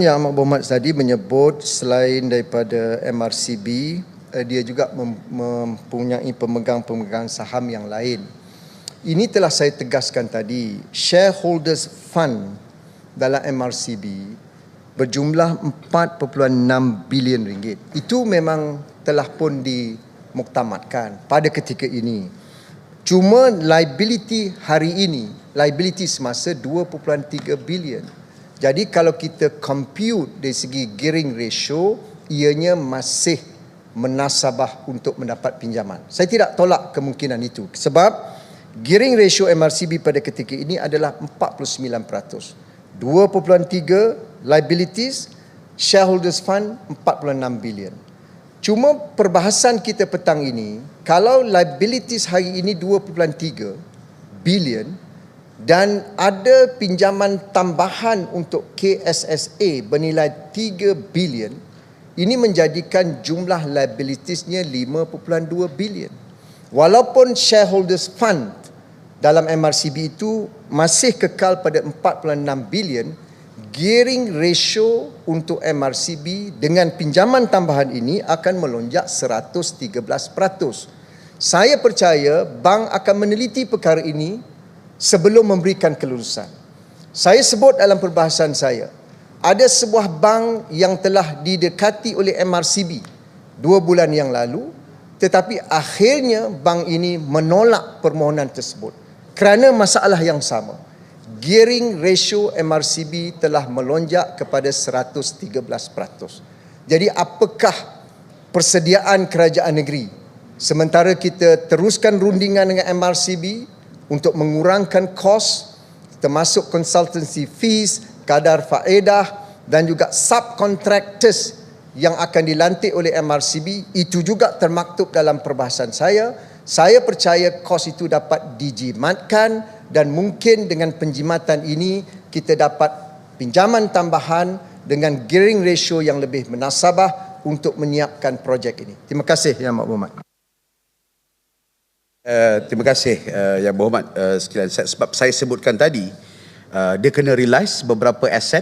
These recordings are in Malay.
Yang Ahmad Berhormat tadi menyebut selain daripada MRCB, eh, dia juga mem- mempunyai pemegang-pemegang saham yang lain. Ini telah saya tegaskan tadi, shareholders fund dalam MRCB berjumlah 4.6 bilion ringgit. Itu memang telah pun dimuktamadkan pada ketika ini. Cuma liability hari ini, liability semasa 2.3 bilion. Jadi kalau kita compute dari segi gearing ratio, ianya masih menasabah untuk mendapat pinjaman. Saya tidak tolak kemungkinan itu sebab gearing ratio MRCB pada ketika ini adalah 49%. 2.3 liabilities, shareholders fund 46 bilion. Cuma perbahasan kita petang ini, kalau liabilities hari ini 2.3 bilion, dan ada pinjaman tambahan untuk KSSA bernilai 3 bilion ini menjadikan jumlah liabilitiesnya 5.2 bilion walaupun shareholders fund dalam MRCB itu masih kekal pada 46 bilion gearing ratio untuk MRCB dengan pinjaman tambahan ini akan melonjak 113%. Saya percaya bank akan meneliti perkara ini sebelum memberikan kelulusan. Saya sebut dalam perbahasan saya, ada sebuah bank yang telah didekati oleh MRCB dua bulan yang lalu, tetapi akhirnya bank ini menolak permohonan tersebut kerana masalah yang sama. Gearing ratio MRCB telah melonjak kepada 113%. Jadi apakah persediaan kerajaan negeri sementara kita teruskan rundingan dengan MRCB untuk mengurangkan kos termasuk consultancy fees, kadar faedah dan juga subcontractors yang akan dilantik oleh MRCB itu juga termaktub dalam perbahasan saya. Saya percaya kos itu dapat dijimatkan dan mungkin dengan penjimatan ini kita dapat pinjaman tambahan dengan gearing ratio yang lebih menasabah untuk menyiapkan projek ini. Terima kasih Yang Makmumat. Uh, terima kasih uh, Yang Berhormat uh, sekalian. Sebab saya sebutkan tadi, uh, dia kena realize beberapa aset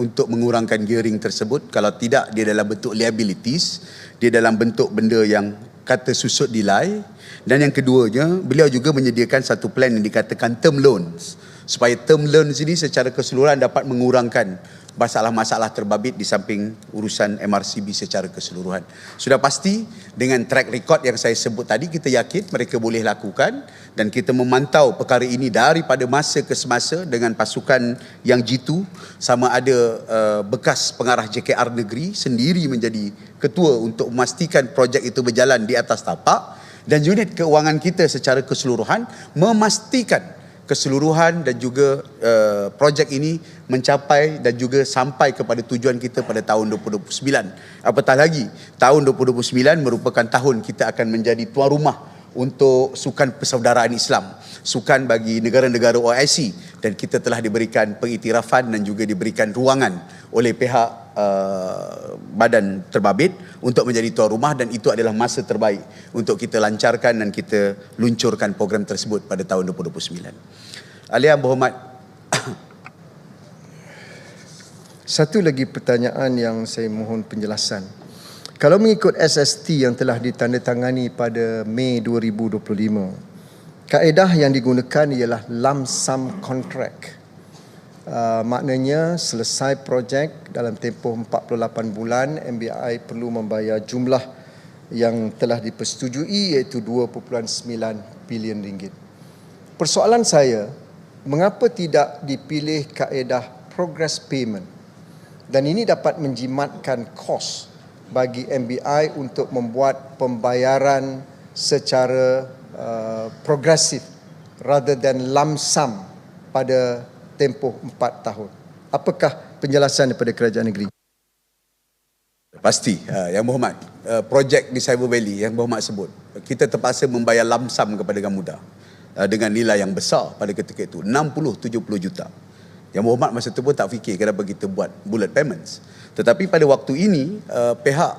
untuk mengurangkan gearing tersebut. Kalau tidak, dia dalam bentuk liabilities, dia dalam bentuk benda yang kata susut dilai. Dan yang keduanya, beliau juga menyediakan satu plan yang dikatakan term loans. Supaya term loans ini secara keseluruhan dapat mengurangkan masalah-masalah terbabit di samping urusan MRCB secara keseluruhan. Sudah pasti dengan track record yang saya sebut tadi kita yakin mereka boleh lakukan dan kita memantau perkara ini daripada masa ke semasa dengan pasukan yang jitu sama ada uh, bekas pengarah JKR negeri sendiri menjadi ketua untuk memastikan projek itu berjalan di atas tapak dan unit keuangan kita secara keseluruhan memastikan keseluruhan dan juga uh, projek ini mencapai dan juga sampai kepada tujuan kita pada tahun 2029. Apatah lagi, tahun 2029 merupakan tahun kita akan menjadi tuan rumah untuk sukan persaudaraan Islam, sukan bagi negara-negara OIC dan kita telah diberikan pengiktirafan dan juga diberikan ruangan oleh pihak uh, badan terbabit untuk menjadi tuan rumah dan itu adalah masa terbaik untuk kita lancarkan dan kita luncurkan program tersebut pada tahun 2029. Ahli yang berhormat Satu lagi pertanyaan yang saya mohon penjelasan. Kalau mengikut SST yang telah ditandatangani pada Mei 2025, kaedah yang digunakan ialah lump sum contract. Uh, maknanya selesai projek dalam tempoh 48 bulan MBI perlu membayar jumlah yang telah dipersetujui iaitu 2.9 bilion ringgit. Persoalan saya, mengapa tidak dipilih kaedah progress payment? Dan ini dapat menjimatkan kos bagi MBI untuk membuat pembayaran secara uh, progresif rather than lump sum pada tempoh empat tahun. Apakah penjelasan daripada kerajaan negeri? Pasti, uh, Yang Berhormat. Uh, projek di Cyber Valley yang Berhormat sebut. Kita terpaksa membayar lamsam kepada Gamuda uh, dengan nilai yang besar pada ketika itu. 60-70 juta. Yang Berhormat masa itu pun tak fikir kenapa kita buat bullet payments. Tetapi pada waktu ini pihak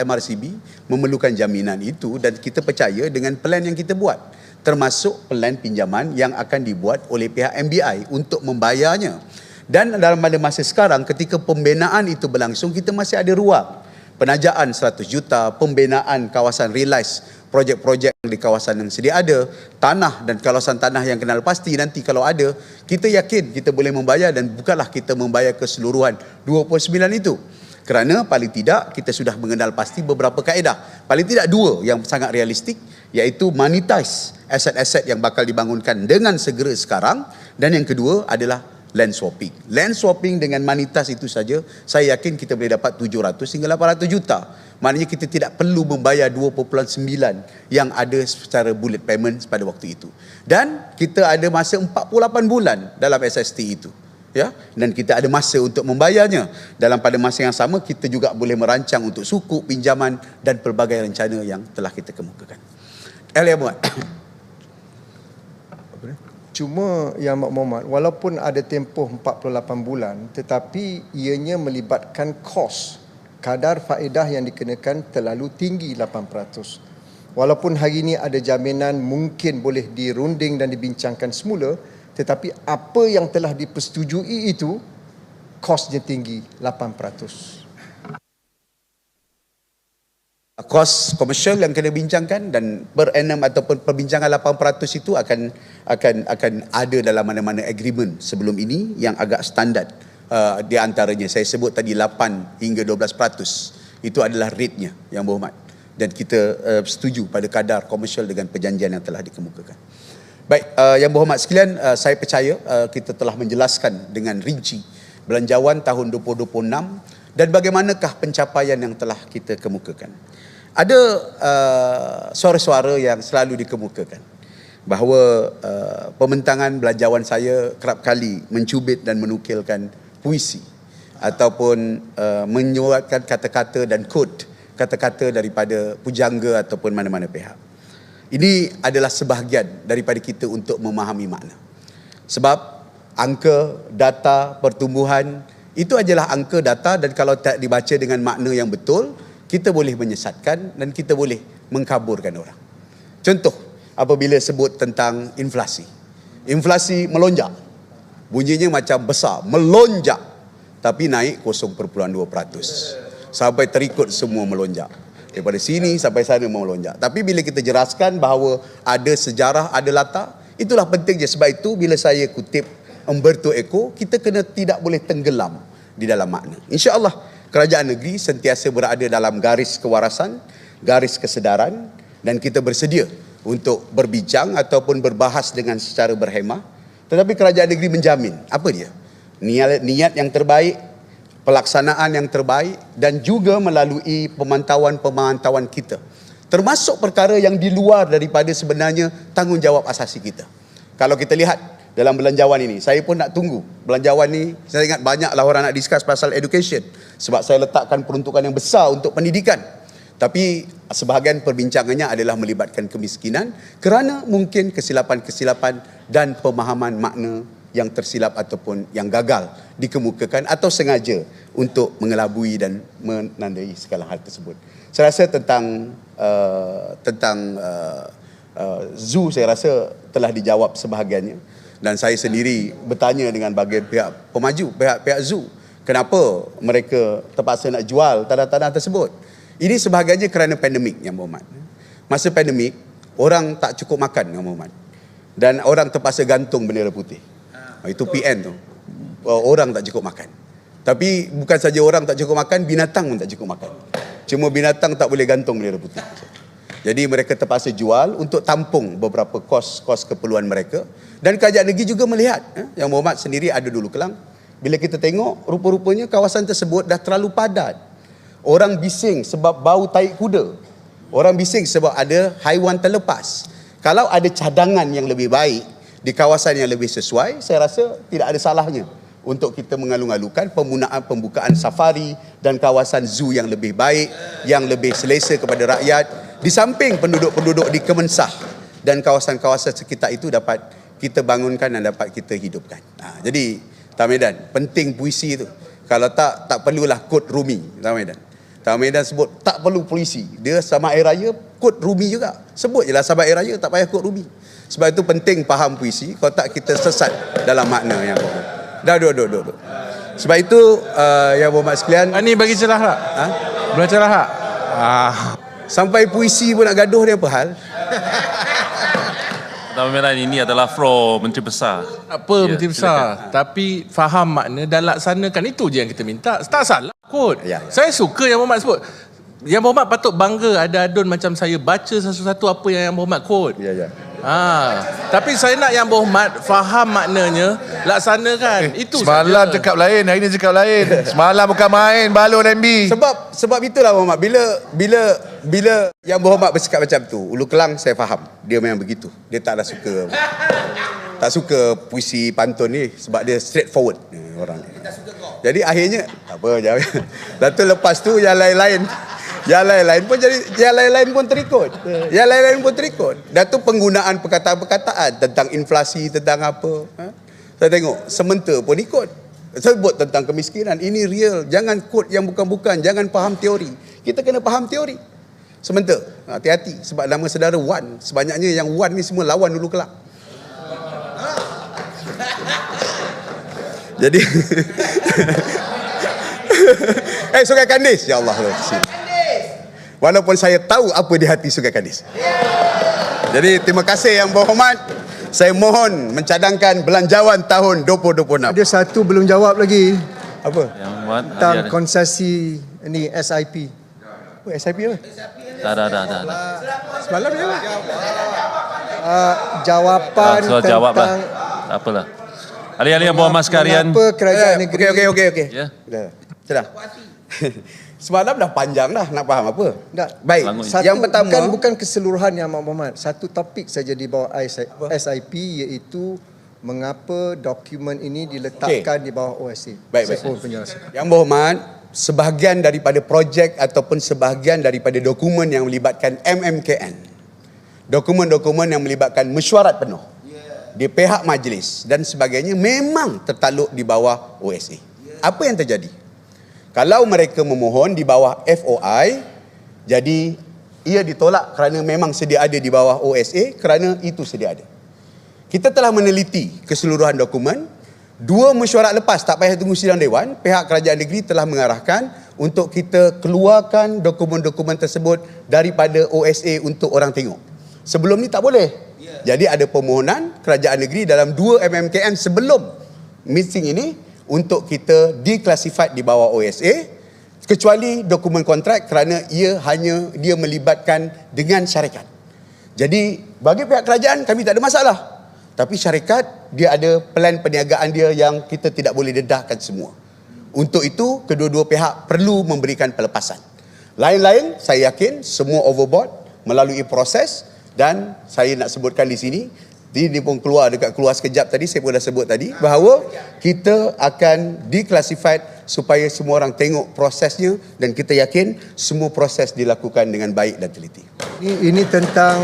MRCB memerlukan jaminan itu dan kita percaya dengan plan yang kita buat termasuk plan pinjaman yang akan dibuat oleh pihak MBI untuk membayarnya Dan dalam pada masa sekarang ketika pembinaan itu berlangsung kita masih ada ruang penajaan 100 juta, pembinaan kawasan realize, projek-projek di kawasan yang sedia ada, tanah dan kawasan tanah yang kenal pasti nanti kalau ada, kita yakin kita boleh membayar dan bukanlah kita membayar keseluruhan 29 itu. Kerana paling tidak kita sudah mengenal pasti beberapa kaedah. Paling tidak dua yang sangat realistik iaitu monetize aset-aset yang bakal dibangunkan dengan segera sekarang dan yang kedua adalah land swapping. Land swapping dengan manitas itu saja, saya yakin kita boleh dapat 700 hingga 800 juta. Maknanya kita tidak perlu membayar 2.9 yang ada secara bullet payment pada waktu itu. Dan kita ada masa 48 bulan dalam SST itu. Ya, dan kita ada masa untuk membayarnya. Dalam pada masa yang sama kita juga boleh merancang untuk suku, pinjaman dan pelbagai rencana yang telah kita kemukakan. Elia Muhammad. Cuma yang Mak Muhammad, walaupun ada tempoh 48 bulan, tetapi ianya melibatkan kos. Kadar faedah yang dikenakan terlalu tinggi 8%. Walaupun hari ini ada jaminan mungkin boleh dirunding dan dibincangkan semula, tetapi apa yang telah dipersetujui itu, kosnya tinggi 8% kos komersial yang kena bincangkan dan per annum ataupun perbincangan 8% itu akan akan akan ada dalam mana-mana agreement sebelum ini yang agak standard uh, di antaranya. Saya sebut tadi 8 hingga 12% itu adalah rate-nya yang berhormat. Dan kita uh, setuju pada kadar komersial dengan perjanjian yang telah dikemukakan. Baik, uh, yang berhormat sekalian, uh, saya percaya uh, kita telah menjelaskan dengan rinci belanjawan tahun 2026 dan bagaimanakah pencapaian yang telah kita kemukakan ada uh, suara-suara yang selalu dikemukakan bahawa uh, pembentangan belanjawan saya kerap kali mencubit dan menukilkan puisi ataupun uh, menyuatkan kata-kata dan kod kata-kata daripada pujangga ataupun mana-mana pihak. Ini adalah sebahagian daripada kita untuk memahami makna. Sebab angka, data, pertumbuhan itu adalah angka data dan kalau tak dibaca dengan makna yang betul, kita boleh menyesatkan dan kita boleh mengkaburkan orang. Contoh, apabila sebut tentang inflasi. Inflasi melonjak. Bunyinya macam besar, melonjak. Tapi naik 0.2%. Sampai terikut semua melonjak. Daripada sini sampai sana melonjak. Tapi bila kita jelaskan bahawa ada sejarah, ada latar, itulah pentingnya. Sebab itu bila saya kutip Umberto Eco, kita kena tidak boleh tenggelam di dalam makna. InsyaAllah, kerajaan negeri sentiasa berada dalam garis kewarasan, garis kesedaran dan kita bersedia untuk berbincang ataupun berbahas dengan secara berhemah. Tetapi kerajaan negeri menjamin apa dia? Niat, niat yang terbaik, pelaksanaan yang terbaik dan juga melalui pemantauan-pemantauan kita. Termasuk perkara yang di luar daripada sebenarnya tanggungjawab asasi kita. Kalau kita lihat dalam belanjawan ini. Saya pun nak tunggu belanjawan ni. Saya ingat banyaklah orang nak discuss pasal education. Sebab saya letakkan peruntukan yang besar untuk pendidikan. Tapi sebahagian perbincangannya adalah melibatkan kemiskinan kerana mungkin kesilapan-kesilapan dan pemahaman makna yang tersilap ataupun yang gagal dikemukakan atau sengaja untuk mengelabui dan menandai segala hal tersebut. Saya rasa tentang uh, tentang uh, uh, zoo saya rasa telah dijawab sebahagiannya dan saya sendiri bertanya dengan bagian pihak pemaju, pihak-pihak zoo, kenapa mereka terpaksa nak jual tanah-tanah tersebut. Ini sebahagiannya kerana pandemik yang Muhammad. Masa pandemik, orang tak cukup makan yang Muhammad. Dan orang terpaksa gantung bendera putih. Ha, itu PN tu. Orang tak cukup makan. Tapi bukan saja orang tak cukup makan, binatang pun tak cukup makan. Cuma binatang tak boleh gantung bendera putih. Jadi mereka terpaksa jual untuk tampung beberapa kos-kos keperluan mereka. Dan kerajaan negeri juga melihat, eh, yang Muhammad sendiri ada dulu kelang. Bila kita tengok, rupa-rupanya kawasan tersebut dah terlalu padat. Orang bising sebab bau taik kuda. Orang bising sebab ada haiwan terlepas. Kalau ada cadangan yang lebih baik di kawasan yang lebih sesuai, saya rasa tidak ada salahnya untuk kita mengalung-alungkan penggunaan pembukaan safari dan kawasan zoo yang lebih baik, yang lebih selesa kepada rakyat di samping penduduk-penduduk di Kemensah dan kawasan-kawasan sekitar itu dapat kita bangunkan dan dapat kita hidupkan. Ha, jadi Tamidan, penting puisi itu. Kalau tak, tak perlulah kod Rumi. Tamidan. Tamidan sebut tak perlu puisi. Dia sama air raya, kod Rumi juga. Sebut je lah sama air raya, tak payah kod Rumi. Sebab itu penting faham puisi. Kalau tak kita sesat dalam makna yang Dah duduk, duduk, duduk. Sebab itu uh, yang berhormat sekalian, Ah, ni bagi celah tak? ha? Boleh celah tak? Ah. sampai puisi pun nak gaduh dia apa hal? Pertama Medan ini adalah floor Menteri Besar. Apa Ya, Menteri Besar Tapi faham makna dan laksanakan Itu je yang kita minta Tak salah kot Ya, ya. Saya suka yang Muhammad sebut Yang Muhammad patut bangga Ada adun macam saya Baca satu-satu apa yang yang Muhammad quote Ya, ya. Ha, tapi saya nak yang Muhammad faham maknanya, laksanakan. Itu Semalam saja. cakap lain, hari ni cakap lain. Semalam bukan main, balon MB. Sebab sebab itulah Muhammad bila bila bila yang berhormat bercakap macam tu, Ulu Kelang saya faham. Dia memang begitu. Dia tak ada suka tak suka puisi pantun ni sebab dia straight forward ni orang ni. Jadi akhirnya tak apa jangan. Lepas tu lepas tu yang lain-lain yang lain-lain pun jadi yang lain-lain pun terikut. Yang lain-lain pun terikut. Dan tu penggunaan perkataan-perkataan tentang inflasi tentang apa. Ha? Saya tengok sementa pun ikut. Sebut tentang kemiskinan. Ini real. Jangan quote yang bukan-bukan. Jangan faham teori. Kita kena faham teori. Sementa. Hati-hati. Sebab nama saudara Wan. Sebanyaknya yang Wan ni semua lawan dulu kelak. Jadi Eh Sungai Kandis Ya Allah Walaupun saya tahu apa di hati Sungai Kandis Jadi terima kasih yang berhormat Saya mohon mencadangkan belanjawan tahun 2026 Ada satu belum jawab lagi Apa? Yang tentang ada- konsesi ni SIP. Apa SIP apa? Dah, dah, dah. dah. Semalam dia apa? Uh, jawapan Ah, so tentang jawab lah. Tak apalah. Ahli-ahli yang berhormat sekalian. Mengapa kerajaan Eh, negeri Okey okey okey okey. Ya. Dah. Sudah. Semalam dah panjang dah nak faham apa? Tak. Baik. Satu, yang pertama bukan bukan keseluruhan yang Mak Muhammad. Satu topik saja di bawah SIP iaitu mengapa dokumen ini diletakkan di bawah OSA. Baik, Saya baik. penjelasan. Yang berhormat, sebahagian daripada projek ataupun sebahagian daripada dokumen yang melibatkan MMKN. Dokumen-dokumen yang melibatkan mesyuarat penuh. Di pihak majlis dan sebagainya memang tertaluk di bawah OSA. Apa yang terjadi? Kalau mereka memohon di bawah FOI, jadi ia ditolak kerana memang sedia ada di bawah OSA kerana itu sedia ada. Kita telah meneliti keseluruhan dokumen. Dua mesyuarat lepas, tak payah tunggu sidang dewan, pihak kerajaan negeri telah mengarahkan untuk kita keluarkan dokumen-dokumen tersebut daripada OSA untuk orang tengok. Sebelum ni tak boleh. Jadi ada permohonan kerajaan negeri dalam dua MMKN sebelum meeting ini untuk kita declassified di bawah OSA kecuali dokumen kontrak kerana ia hanya dia melibatkan dengan syarikat. Jadi bagi pihak kerajaan kami tak ada masalah. Tapi syarikat dia ada plan perniagaan dia yang kita tidak boleh dedahkan semua. Untuk itu kedua-dua pihak perlu memberikan pelepasan. Lain-lain saya yakin semua overboard melalui proses dan saya nak sebutkan di sini ini pun keluar dekat keluar sekejap tadi saya pun dah sebut tadi bahawa kita akan declassified supaya semua orang tengok prosesnya dan kita yakin semua proses dilakukan dengan baik dan teliti. Ini, ini tentang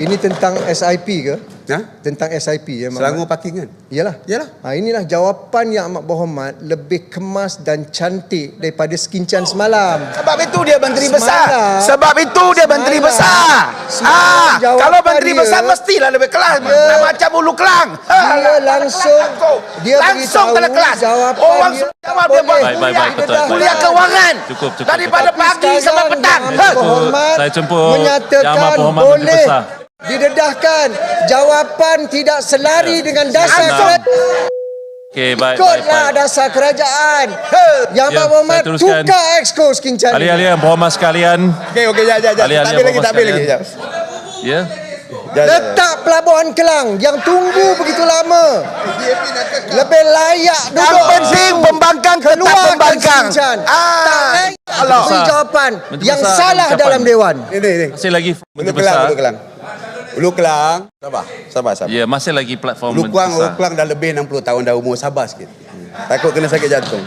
ini tentang SIP ke? Ha? Tentang SIP ya Mak Selangor Muhammad? parkingan. Yalah. Yalah. Ha, inilah jawapan yang amat berhormat lebih kemas dan cantik daripada skincan semalam. Sebab itu dia menteri Semalam- besar. Sebab itu dia menteri besar. semalam Ah, jawapan kalau menteri dia- besar mestilah lebih kelas. Dia- Nak macam ulu kelang. Dia tak ada langsung dia langsung kena kelas. jawapan Orang dia jawab dia buat boleh. Baik, baik, baik, betul, baik. kuliah keuangan. Cukup, cukup, Daripada Tapi pagi sampai petang. Ha. Saya jemput Yang menyatakan Amat Berhormat Menteri boleh Besar. Didedahkan jawapan tidak selari dengan dasar kerajaan. Okey, baik, baik, Ikutlah baik. dasar kerajaan. Yang Ya, Berhormat tukar exco skincan. Ahli-ahli yang berhormat sekalian. Okey okey jap jap jap. Tak habis lagi tak habis lagi. Jap. Ya. Jap, jap, jap. Letak pelabuhan Kelang yang tunggu begitu lama. Lebih layak Yang duduk penting pembangkang keluarkan pembangkang. skincan. Tak Ah. layak jawapan Menteri yang Besar salah dalam Dewan. Ini ni. Masih lagi Menteri Kelang, Besar. Ulu Kelang. Ulu Kelang. Sabar, sabar, sabar. Ya, masih lagi platform Ulu Kelang, Ulu. Kelang dah lebih 60 tahun dah umur sabar sikit. Takut kena sakit jantung.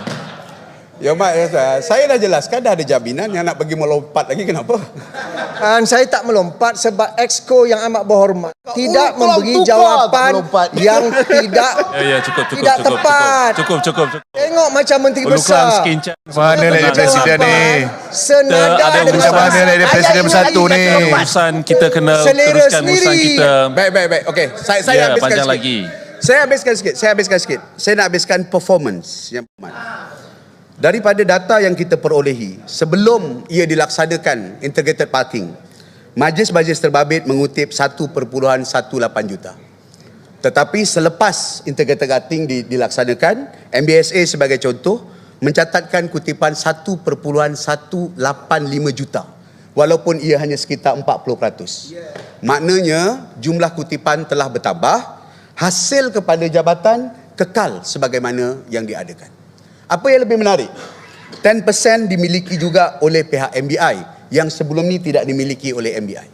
Ya Mak, ya, saya dah jelaskan dah ada jaminan yang nak pergi melompat lagi kenapa? Dan saya tak melompat sebab exco yang amat berhormat tidak memberi tukar jawapan melompat. yang tidak Ya, ya, cukup, cukup, tidak cukup, tepat. cukup, cukup, cukup. Tengok macam menteri besar. Mana jadi presiden ni? Senada ada dengan urusan. Mana jadi presiden bersatu ni? lagi Urusan kita kena Selera teruskan sendiri. urusan kita. Baik, baik, baik. Okey, saya saya Ya, habiskan sikit. lagi. Saya habiskan sikit, saya habiskan sikit. Saya nak habiskan performance yang berhormat. Daripada data yang kita perolehi, sebelum ia dilaksanakan integrated parking, Majlis-majlis terbabit mengutip 1.18 juta. Tetapi selepas integrated parking di, dilaksanakan, MBSA sebagai contoh mencatatkan kutipan 1.185 juta walaupun ia hanya sekitar 40%. Maknanya jumlah kutipan telah bertambah, hasil kepada jabatan kekal sebagaimana yang diadakan. Apa yang lebih menarik? 10% dimiliki juga oleh pihak MBI yang sebelum ni tidak dimiliki oleh MBI.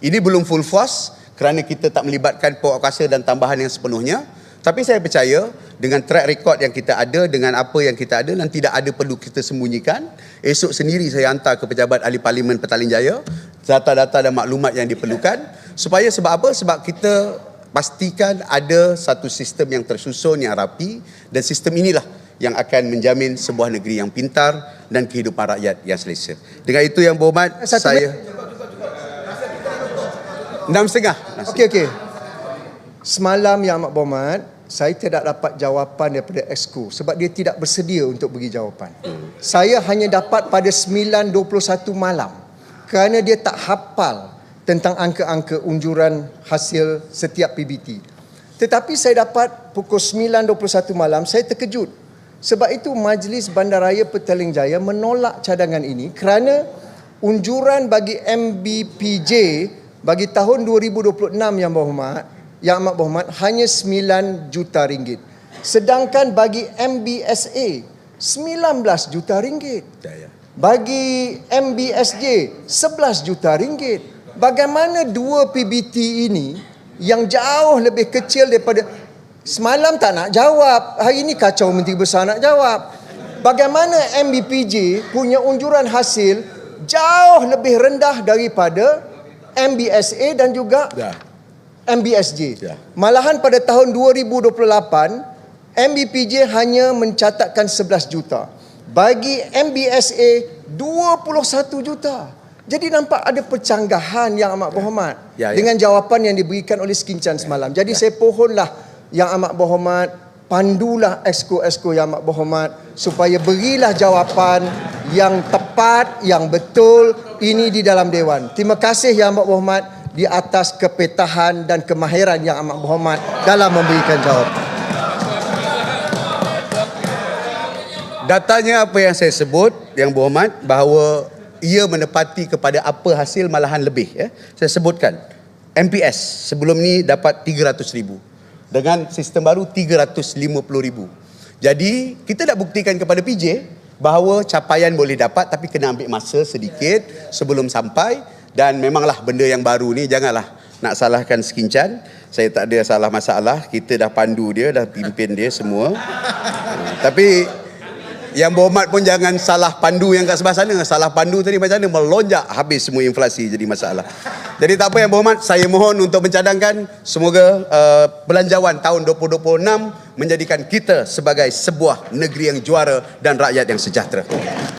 Ini belum full force kerana kita tak melibatkan pokok dan tambahan yang sepenuhnya. Tapi saya percaya dengan track record yang kita ada, dengan apa yang kita ada dan tidak ada perlu kita sembunyikan. Esok sendiri saya hantar ke pejabat ahli parlimen Petaling Jaya data-data dan maklumat yang diperlukan supaya sebab apa? Sebab kita pastikan ada satu sistem yang tersusun yang rapi dan sistem inilah yang akan menjamin sebuah negeri yang pintar dan kehidupan rakyat yang selesa. Dengan itu yang berhormat, Satu saya enam setengah. Okey okey. Semalam yang amat berhormat, saya tidak dapat jawapan daripada Exco sebab dia tidak bersedia untuk bagi jawapan. Saya hanya dapat pada 9.21 malam kerana dia tak hafal tentang angka-angka unjuran hasil setiap PBT. Tetapi saya dapat pukul 9.21 malam, saya terkejut. Sebab itu Majlis Bandaraya Petaling Jaya menolak cadangan ini kerana unjuran bagi MBPJ bagi tahun 2026 yang berhormat, yang amat berhormat hanya 9 juta ringgit. Sedangkan bagi MBSA 19 juta ringgit. Ya, ya. Bagi MBSJ 11 juta ringgit. Bagaimana dua PBT ini yang jauh lebih kecil daripada semalam tak nak jawab, hari ini kacau menteri besar nak jawab. Bagaimana MBPJ punya unjuran hasil jauh lebih rendah daripada MBSA dan juga Ya. MBSJ. Ya. Malahan pada tahun 2028 MBPJ hanya mencatatkan 11 juta. Bagi MBSA 21 juta. Jadi nampak ada percanggahan yang amat berhormat Ya, ya. dengan jawapan yang diberikan oleh Skincan semalam. Jadi saya pohonlah yang amat berhormat pandulah esko-esko yang amat berhormat supaya berilah jawapan yang tepat, yang betul ini di dalam dewan. Terima kasih yang amat berhormat di atas kepetahan dan kemahiran yang amat berhormat dalam memberikan jawapan. Datanya apa yang saya sebut yang berhormat bahawa ia menepati kepada apa hasil malahan lebih ya. Saya sebutkan MPS sebelum ni dapat 300 ribu dengan sistem baru 350 ribu. Jadi kita nak buktikan kepada PJ bahawa capaian boleh dapat tapi kena ambil masa sedikit sebelum sampai dan memanglah benda yang baru ni janganlah nak salahkan Skincan. Saya tak ada salah masalah. Kita dah pandu dia, dah pimpin dia semua. Tapi yang berhormat pun jangan salah pandu yang kat sebelah sana. Salah pandu tadi macam mana melonjak habis semua inflasi jadi masalah. Jadi tak apa yang berhormat, saya mohon untuk mencadangkan semoga uh, belanjawan tahun 2026 menjadikan kita sebagai sebuah negeri yang juara dan rakyat yang sejahtera.